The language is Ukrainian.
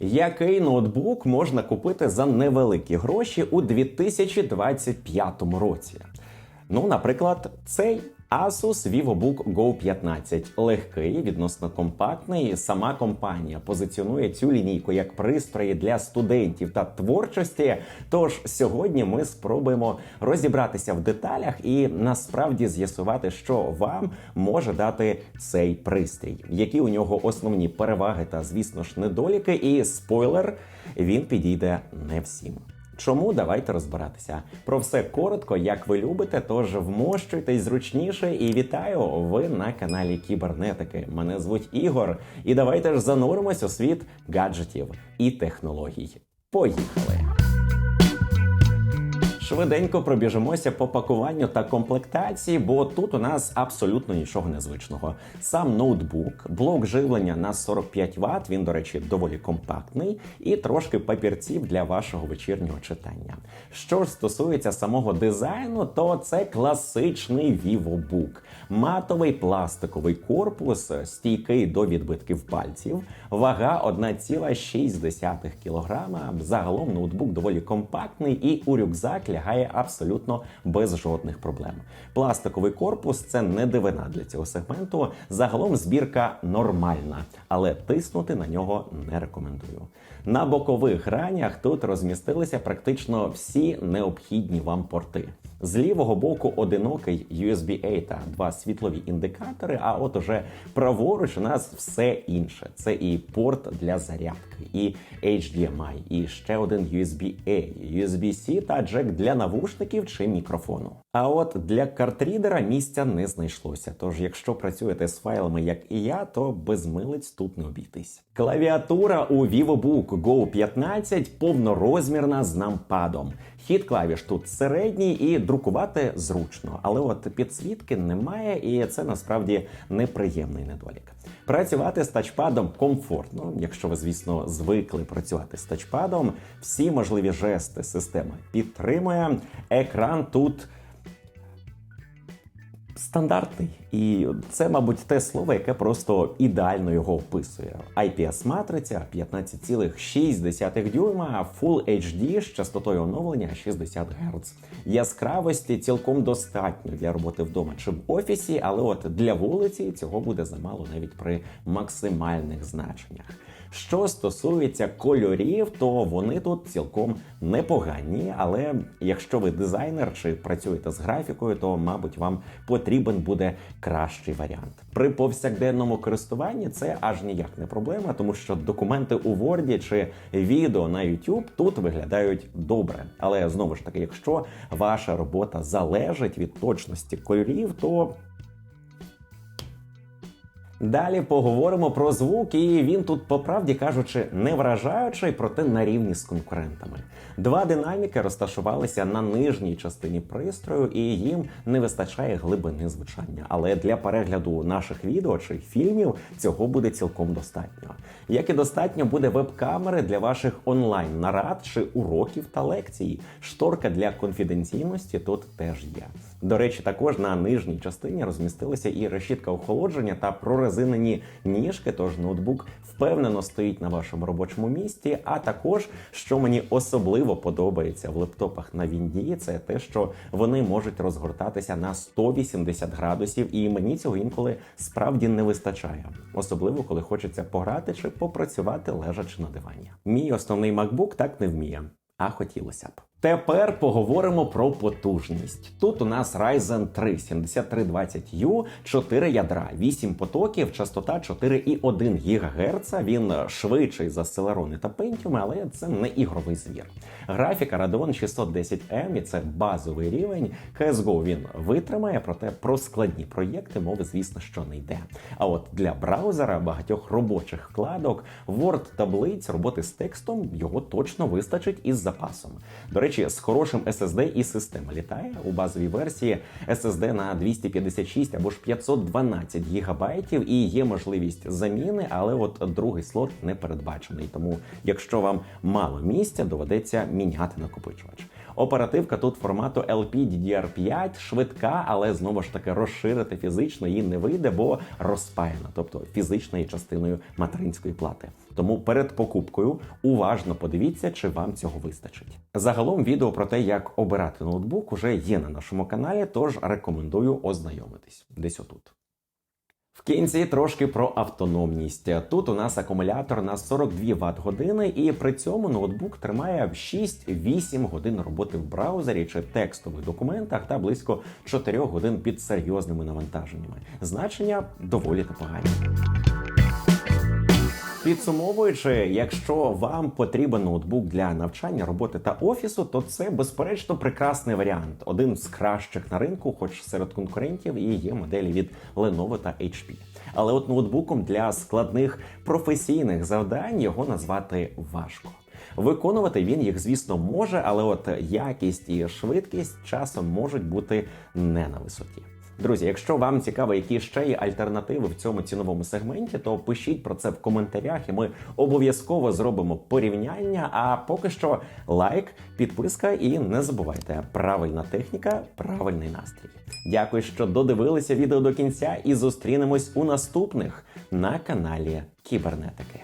Який ноутбук можна купити за невеликі гроші у 2025 році? Ну, наприклад, цей Asus VivoBook Go 15 легкий, відносно компактний. Сама компанія позиціонує цю лінійку як пристрої для студентів та творчості. Тож сьогодні ми спробуємо розібратися в деталях і насправді з'ясувати, що вам може дати цей пристрій, які у нього основні переваги та, звісно ж, недоліки. І спойлер, він підійде не всім. Чому давайте розбиратися про все коротко, як ви любите. Тож вмощуйтесь зручніше і вітаю! Ви на каналі Кібернетики. Мене звуть Ігор, і давайте ж зануримось у світ гаджетів і технологій. Поїхали! Швиденько пробіжимося по пакуванню та комплектації, бо тут у нас абсолютно нічого незвичного. Сам ноутбук, блок живлення на 45 Вт, він, до речі, доволі компактний, і трошки папірців для вашого вечірнього читання. Що ж стосується самого дизайну, то це класичний VivoBook. матовий пластиковий корпус, стійкий до відбитків пальців, вага 1,6 кг. Загалом ноутбук доволі компактний і у рюкзак лягає абсолютно без жодних проблем. Пластиковий корпус це не дивина для цього сегменту. Загалом збірка нормальна, але тиснути на нього не рекомендую. На бокових гранях тут розмістилися практично всі необхідні вам порти. З лівого боку одинокий USB-A та два світлові індикатори. А от уже праворуч у нас все інше. Це і порт для зарядки, і HDMI, і ще один USB-A, USB-C та джек для навушників чи мікрофону. А от для картрідера місця не знайшлося. Тож, якщо працюєте з файлами, як і я, то без милиць тут не обійтись. Клавіатура у VivoBook Go 15 повнорозмірна з нампадом. Хід клавіш тут середній і друкувати зручно, але от підсвітки немає, і це насправді неприємний недолік. Працювати з тачпадом комфортно, якщо ви, звісно, звикли працювати з тачпадом. Всі можливі жести система підтримує. Екран тут стандартний, і це, мабуть, те слово, яке просто ідеально його описує. IPS-матриця 15,6 дюйма, Full HD з частотою оновлення 60 Гц. Яскравості цілком достатньо для роботи вдома чи в офісі, але от для вулиці цього буде замало навіть при максимальних значеннях. Що стосується кольорів, то вони тут цілком непогані. Але якщо ви дизайнер чи працюєте з графікою, то мабуть вам потрібен буде кращий варіант. При повсякденному користуванні це аж ніяк не проблема, тому що документи у Word чи відео на YouTube тут виглядають добре. Але знову ж таки, якщо ваша робота залежить від точності кольорів, то Далі поговоримо про звук, і він тут, по правді кажучи, не вражаючий, проте на рівні з конкурентами. Два динаміки розташувалися на нижній частині пристрою, і їм не вистачає глибини звучання. Але для перегляду наших відео чи фільмів цього буде цілком достатньо. Як і достатньо буде веб-камери для ваших онлайн нарад чи уроків та лекцій. Шторка для конфіденційності тут теж є. До речі, також на нижній частині розмістилися і решітка охолодження та прорезинені ніжки. Тож ноутбук впевнено стоїть на вашому робочому місці. А також, що мені особливо подобається в лептопах на Вінді, це те, що вони можуть розгортатися на 180 градусів, і мені цього інколи справді не вистачає, особливо коли хочеться пограти чи попрацювати лежачи на дивані. Мій основний MacBook так не вміє, а хотілося б. Тепер поговоримо про потужність. Тут у нас Ryzen 3 7320U, 4 ядра, 8 потоків, частота 4,1 ГГц. Він швидший за Celeron та Pentium, але це не ігровий звір. Графіка Radeon 610M і це базовий рівень. CSGO він витримає, проте про складні проєкти мови, звісно, що не йде. А от для браузера багатьох робочих вкладок, Word таблиць, роботи з текстом його точно вистачить із запасом. До речі, з хорошим SSD і система літає у базовій версії SSD на 256 або ж 512 гігабайтів, і є можливість заміни, але от другий слот не передбачений. Тому, якщо вам мало місця, доведеться міняти накопичувач. Оперативка тут формату LPDDR5, швидка, але знову ж таки розширити фізично її не вийде, бо розпаяна, тобто фізичною частиною материнської плати. Тому перед покупкою уважно подивіться, чи вам цього вистачить. Загалом відео про те, як обирати ноутбук, уже є на нашому каналі, тож рекомендую ознайомитись десь отут. В кінці трошки про автономність. Тут у нас акумулятор на 42 Вт години, і при цьому ноутбук тримає 6-8 годин роботи в браузері чи текстових документах та близько 4 годин під серйозними навантаженнями. Значення доволі непогані. Підсумовуючи, якщо вам потрібен ноутбук для навчання, роботи та офісу, то це безперечно прекрасний варіант. Один з кращих на ринку, хоч серед конкурентів і є моделі від Lenovo та HP. Але от ноутбуком для складних професійних завдань його назвати важко. Виконувати він їх, звісно, може, але от якість і швидкість часом можуть бути не на висоті. Друзі, якщо вам цікаво, які ще є альтернативи в цьому ціновому сегменті, то пишіть про це в коментарях, і ми обов'язково зробимо порівняння. А поки що лайк, підписка і не забувайте, правильна техніка, правильний настрій. Дякую, що додивилися відео до кінця, і зустрінемось у наступних на каналі Кібернетики.